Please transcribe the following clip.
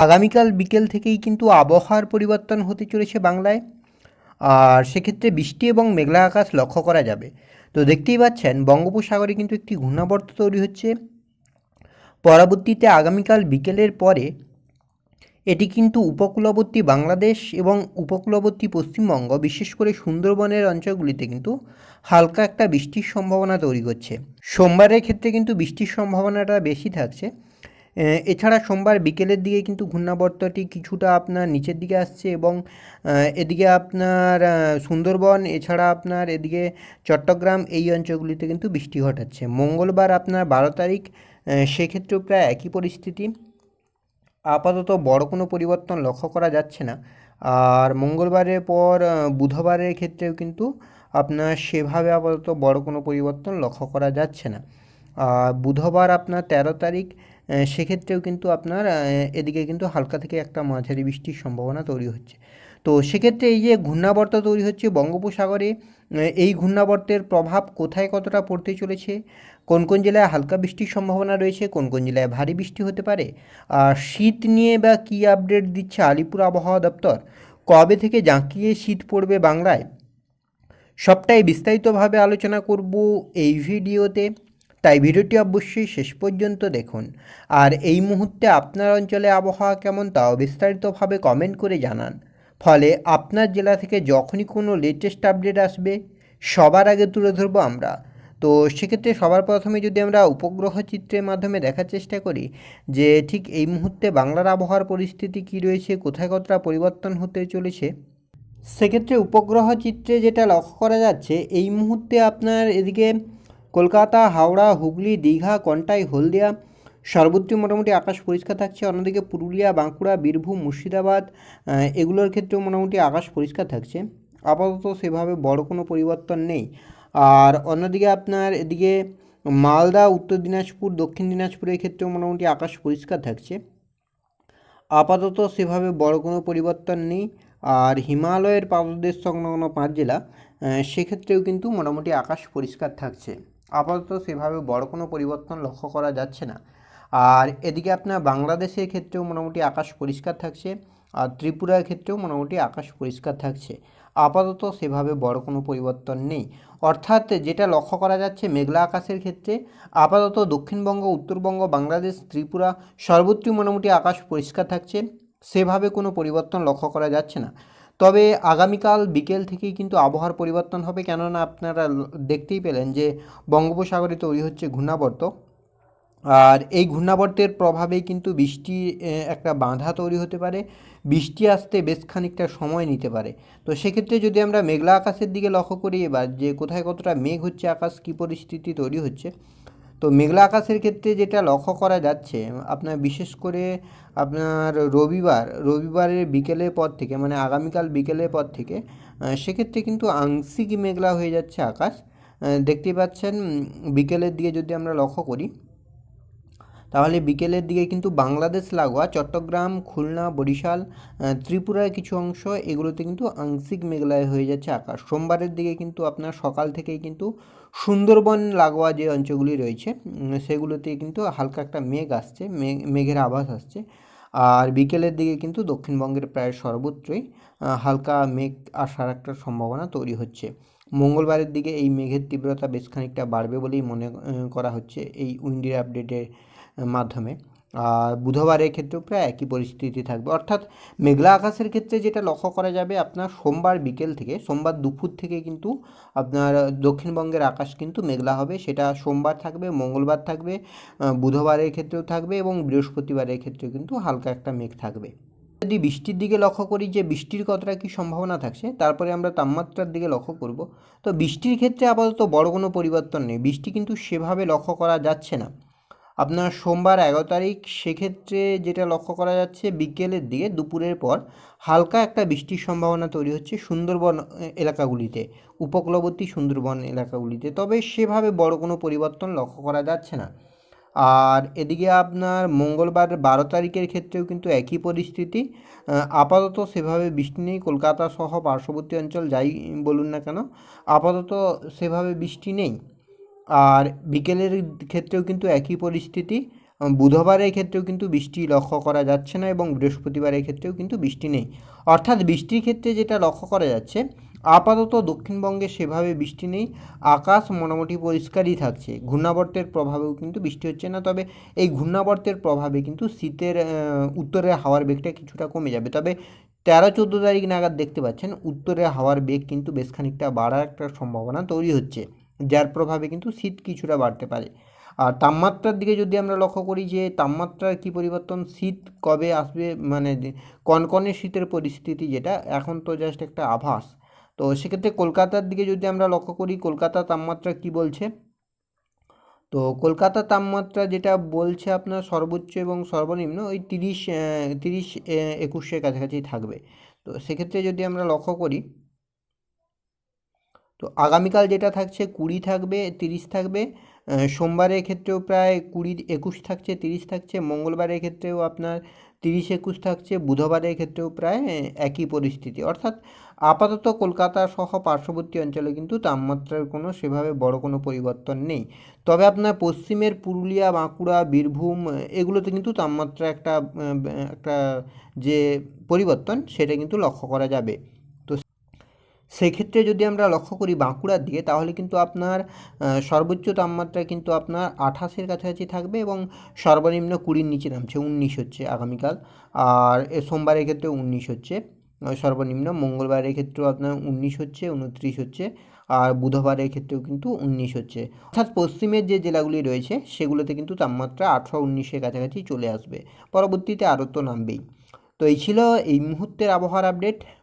আগামীকাল বিকেল থেকেই কিন্তু আবহাওয়ার পরিবর্তন হতে চলেছে বাংলায়। আর সেক্ষেত্রে বৃষ্টি এবং মেঘলা আকাশ লক্ষ্য করা যাবে। তো দেখতেই পাচ্ছেন, বঙ্গোপসাগরে কিন্তু একটি ঘূর্ণাবর্ত তৈরি হচ্ছে। পরবর্তীতে আগামীকাল বিকেলের পরে এটি কিন্তু উপকূলবর্তী বাংলাদেশ এবং উপকূলবর্তী পশ্চিমবঙ্গ, বিশেষ করে সুন্দরবনের অঞ্চলগুলিতে কিন্তু হালকা একটা বৃষ্টির সম্ভাবনা তৈরি করছে। সোমবারের ক্ষেত্রে কিন্তু বৃষ্টির সম্ভাবনাটা বেশি থাকছে। এছাড়া সোমবার বিকেলের দিকে কিন্তু ঘূর্ণাবর্তটি কিছুটা আপনার নিচের দিকে আসছে এবং এদিকে আপনার সুন্দরবন, এছাড়া আপনার এদিকে চট্টগ্রাম এই অঞ্চলগুলিতে কিন্তু বৃষ্টি ঘটাচ্ছে। মঙ্গলবার আপনার বারো তারিখ সেক্ষেত্রেও প্রায় একই পরিস্থিতি। আপাতত বড় কোনো পরিবর্তন লক্ষ্য করা যাচ্ছে না। আর মঙ্গলবারের পর বুধবারের ক্ষেত্রেও কিন্তু আপনার সেভাবে আপাতত বড় কোনো পরিবর্তন লক্ষ্য করা যাচ্ছে না। আর বুধবার আপনার তেরো তারিখ সেক্ষেত্রেও কিন্তু আপনার এদিকে কিন্তু হালকা থেকে একটা মাঝারি বৃষ্টির সম্ভাবনা তৈরি হচ্ছে। তো সেক্ষেত্রে এই যে ঘূর্ণাবর্ত তৈরি হচ্ছে বঙ্গোপসাগরে এই ঘূর্ণাবর্তের প্রভাব কোথায় কতটা পড়তে চলেছে? কোন কোন জেলায় হালকা বৃষ্টির সম্ভাবনা রয়েছে? কোন কোন জেলায় ভারী বৃষ্টি হতে পারে? আর শীত নিয়ে বা কী আপডেট দিচ্ছে আলিপুর আবহাওয়া দপ্তর? কবে থেকে জাঁকিয়ে শীত পড়বে বাংলায়? সবটাই বিস্তারিতভাবে আলোচনা করব এই ভিডিওতে। তাই ভিডিওটি অবশ্যই শেষ পর্যন্ত দেখুন। আর এই মুহূর্তে আপনার অঞ্চলে আবহাওয়া কেমন তাও বিস্তারিতভাবে কমেন্ট করে জানান। ফলে আপনার জেলা থেকে যখনই কোনো লেটেস্ট আপডেট আসবে, সবার আগে তুলে ধরবো আমরা। তো সেক্ষেত্রে সবার প্রথমে যদি আমরা উপগ্রহ চিত্রের মাধ্যমে দেখার চেষ্টা করি, যে ঠিক এই মুহূর্তে বাংলার আবহাওয়ার পরিস্থিতি কী রয়েছে, কোথায় কতটা পরিবর্তন হতে চলেছে, সেক্ষেত্রে উপগ্রহ চিত্রে যেটা লক্ষ্য করা যাচ্ছে, এই মুহূর্তে আপনার এদিকে কলকাতা, হাওড়া, হুগলি, দীঘা, কন্টাই, হলদিয়া সর্বত্র মোটামুটি আকাশ পরিষ্কার থাকছে। অন্যদিকে পুরুলিয়া, বাঁকুড়া, বীরভূম, মুর্শিদাবাদ এগুলোর ক্ষেত্রেও মোটামুটি আকাশ পরিষ্কার থাকছে। আপাতত সেভাবে বড় কোনো পরিবর্তন নেই। আর অন্যদিকে আপনার এদিকে মালদা, উত্তর দিনাজপুর, দক্ষিণ দিনাজপুরের ক্ষেত্রেও মোটামুটি আকাশ পরিষ্কার থাকছে। আপাতত সেভাবে বড় কোনো পরিবর্তন নেই। আর হিমালয়ের পাদদেশ সংলগ্ন পাঁচ জেলা সেক্ষেত্রেও কিন্তু মোটামুটি আকাশ পরিষ্কার থাকছে। আপাতত সেভাবে বড় কোনো পরিবর্তন লক্ষ্য করা যাচ্ছে না। আর এদিকে আপনার বাংলাদেশের ক্ষেত্রেও মোটামুটি আকাশ পরিষ্কার থাকছে, আর ত্রিপুরার ক্ষেত্রেও মোটামুটি আকাশ পরিষ্কার থাকছে। আপাতত সেভাবে বড় কোনো পরিবর্তন নেই। অর্থাৎ যেটা লক্ষ্য করা যাচ্ছে মেঘলা আকাশের ক্ষেত্রে, আপাতত দক্ষিণবঙ্গ, উত্তরবঙ্গ, বাংলাদেশ, ত্রিপুরা সর্বত্রই মোটামুটি আকাশ পরিষ্কার থাকছে। সেভাবে কোনো পরিবর্তন লক্ষ্য করা যাচ্ছে না। তবে আগামীকাল বিকেল থেকেই কিন্তু আবহাওয়ার পরিবর্তন হবে। কেননা আপনারা দেখতেই পেলেন যে বঙ্গোপসাগরে তৈরি হচ্ছে ঘূর্ণাবর্ত। আর এই ঘূর্ণাবর্তের প্রভাবেই কিন্তু বৃষ্টি একটা বাঁধা তৈরি হতে পারে। বৃষ্টি আসতে বেশ খানিকটা সময় নিতে পারে। তো সেক্ষেত্রে যদি আমরা মেঘলা আকাশের দিকে লক্ষ্য করি, এবার যে কোথায় কতটা মেঘ হচ্ছে, আকাশ কী পরিস্থিতি তৈরি হচ্ছে তো মেঘলা আকাশের ক্ষেত্রে যেটা লক্ষ্য করা যাচ্ছে, আপনার বিশেষ করে আপনার রবিবার, রবিবারের বিকেলের পর থেকে মানে আগামীকাল বিকেলের পর থেকে সেক্ষেত্রে কিন্তু আংশিক মেঘলা হয়ে যাচ্ছে আকাশ। দেখতেই পাচ্ছেন বিকেলের দিকে যদি আমরা লক্ষ্য করি তাহলে বিকেলের দিকে কিন্তু বাংলাদেশ, লাগোয়া, চট্টগ্রাম, খুলনা, বরিশাল ত্রিপুরার কিছু অংশ এগুলোতে কিন্তু আংশিক মেঘলায় হয়ে যাচ্ছে আকাশ। সোমবারের দিকে কিন্তু আপনার সকাল থেকেই কিন্তু সুন্দরবন, লাগোয়া যে অঞ্চলগুলি রয়েছে সেগুলোতে কিন্তু হালকা একটা মেঘ আসছে, মেঘ, মেঘের আভাস আসছে। আর বিকেলের দিকে কিন্তু দক্ষিণবঙ্গের প্রায় সর্বত্রই হালকা মেঘ আসার একটা সম্ভাবনা তৈরি হচ্ছে। মঙ্গলবারের দিকে এই মেঘের তীব্রতা বেশ খানিকটা বাড়বে বলেই মনে করা হচ্ছে এই উইন্ডির আপডেটের মাধ্যমে। আর বুধবারের ক্ষেত্রেও প্রায় একই পরিস্থিতি থাকবে। অর্থাৎ মেঘলা আকাশের ক্ষেত্রে যেটা লক্ষ্য করা যাবে, আপনার সোমবার বিকেল থেকে, সোমবার দুপুর থেকে কিন্তু আপনার দক্ষিণবঙ্গের আকাশ কিন্তু মেঘলা হবে। সেটা সোমবার থাকবে, মঙ্গলবার থাকবে বুধবারের ক্ষেত্রেও থাকবে এবং বৃহস্পতিবারের ক্ষেত্রেও কিন্তু হালকা একটা মেঘ থাকবে। যদি বৃষ্টির দিকে লক্ষ্য করি যে বৃষ্টির কতটা কী সম্ভাবনা থাকছে, তারপরে আমরা তাপমাত্রার দিকে লক্ষ্য করব, তো বৃষ্টির ক্ষেত্রে আপাতত বড় কোনো পরিবর্তন নেই। বৃষ্টি কিন্তু সেভাবে লক্ষ্য করা যাচ্ছে না। আপনার সোমবার এগারো তারিখ, সেক্ষেত্রে যেটা লক্ষ্য করা যাচ্ছে, বিকেলের দিকে দুপুরের পর হালকা একটা বৃষ্টির সম্ভাবনা তৈরি হচ্ছে সুন্দরবন এলাকাগুলিতে, উপকূলবর্তী সুন্দরবন এলাকাগুলিতে। তবে সেভাবে বড় কোনো পরিবর্তন লক্ষ্য করা যাচ্ছে না। আর এদিকে আপনার মঙ্গলবার বারো তারিখের ক্ষেত্রেও কিন্তু একই পরিস্থিতি। আপাতত সেভাবে বৃষ্টি নেই, কলকাতা সহ পার্শ্ববর্তী অঞ্চল যাই বলুন না কেন, আপাতত সেভাবে বৃষ্টি নেই। আর বিকেলের ক্ষেত্রেও কিন্তু একই পরিস্থিতি। বুধবারের ক্ষেত্রেও কিন্তু বৃষ্টি লক্ষ্য করা যাচ্ছে না এবং বৃহস্পতিবারের ক্ষেত্রেও কিন্তু বৃষ্টি নেই। অর্থাৎ বৃষ্টির ক্ষেত্রে যেটা লক্ষ্য করা যাচ্ছে, আপাতত দক্ষিণবঙ্গে সেভাবে বৃষ্টি নেই, আকাশ মোটামুটি পরিষ্কারই থাকছে। ঘূর্ণাবর্তের প্রভাবেও কিন্তু বৃষ্টি হচ্ছে না, তবে এই ঘূর্ণাবর্তের প্রভাবে কিন্তু শীতের উত্তরের হাওয়ার বেগটা কিছুটা কমে যাবে। তবে তেরো, চোদ্দ তারিখ নাগাদ দেখতে পাচ্ছেন উত্তরে হাওয়ার বেগ কিন্তু বেশ খানিকটা বাড়ার একটা সম্ভাবনা তৈরি হচ্ছে। যার প্রভাবে কিন্তু শীত কিছুটা বাড়তে পারে। আর তাপমাত্রার দিকে যদি আমরা লক্ষ্য করি যে তাপমাত্রার কী পরিবর্তন, শীত কবে আসবে মানে কনকনে শীতের পরিস্থিতি যেটা, এখন তো জাস্ট একটা আভাস। তো সেক্ষেত্রে কলকাতার দিকে যদি আমরা লক্ষ্য করি কলকাতার তাপমাত্রা কী বলছে? তো কলকাতার তাপমাত্রা যেটা বলছে আপনার সর্বোচ্চ এবং সর্বনিম্ন, ওই তিরিশ তিরিশ একুশের কাছাকাছি থাকবে। তো সেক্ষেত্রে যদি আমরা লক্ষ্য করি তো আগামীকাল যেটা থাকছে কুড়ি থাকবে, তিরিশ থাকবে সোমবারের ক্ষেত্রেও প্রায় কুড়ি, একুশ থাকছে, তিরিশ থাকছে, মঙ্গলবারের ক্ষেত্রেও আপনার তিরিশ, একুশ থাকছে, বুধবারের ক্ষেত্রেও প্রায় একই পরিস্থিতি। অর্থাৎ আপাতত কলকাতা সহ পার্শ্ববর্তী অঞ্চলে কিন্তু তাপমাত্রার কোনো সেভাবে বড় কোনো পরিবর্তন নেই। তবে আপনার পশ্চিমের পুরুলিয়া, বাঁকুড়া, বীরভূম এগুলোতে কিন্তু তাপমাত্রা একটা একটা যে পরিবর্তন, সেটা কিন্তু লক্ষ্য করা যাবে। সেক্ষেত্রে যদি আমরা লক্ষ্য করি বাঁকুড়ার দিকে, তাহলে কিন্তু আপনার সর্বোচ্চ তাপমাত্রা কিন্তু আপনার আঠাশের কাছাকাছি থাকবে এবং সর্বনিম্ন কুড়ির নিচে নামছে, উনিশ হচ্ছে আগামীকাল। আর সোমবারের ক্ষেত্রে উনিশ হচ্ছে। সর্বনিম্ন মঙ্গলবারের ক্ষেত্রেও আপনার উনিশ হচ্ছে, উনত্রিশ হচ্ছে। আর বুধবারের ক্ষেত্রেও কিন্তু উনিশ হচ্ছে। অর্থাৎ পশ্চিমের যে জেলাগুলি রয়েছে, সেগুলোতে কিন্তু তাপমাত্রা আঠারো, উনিশের কাছাকাছি চলে আসবে। পরবর্তীতে আরও তো নামবেই। তো এই ছিল এই মুহূর্তের আবহাওয়ার আপডেট।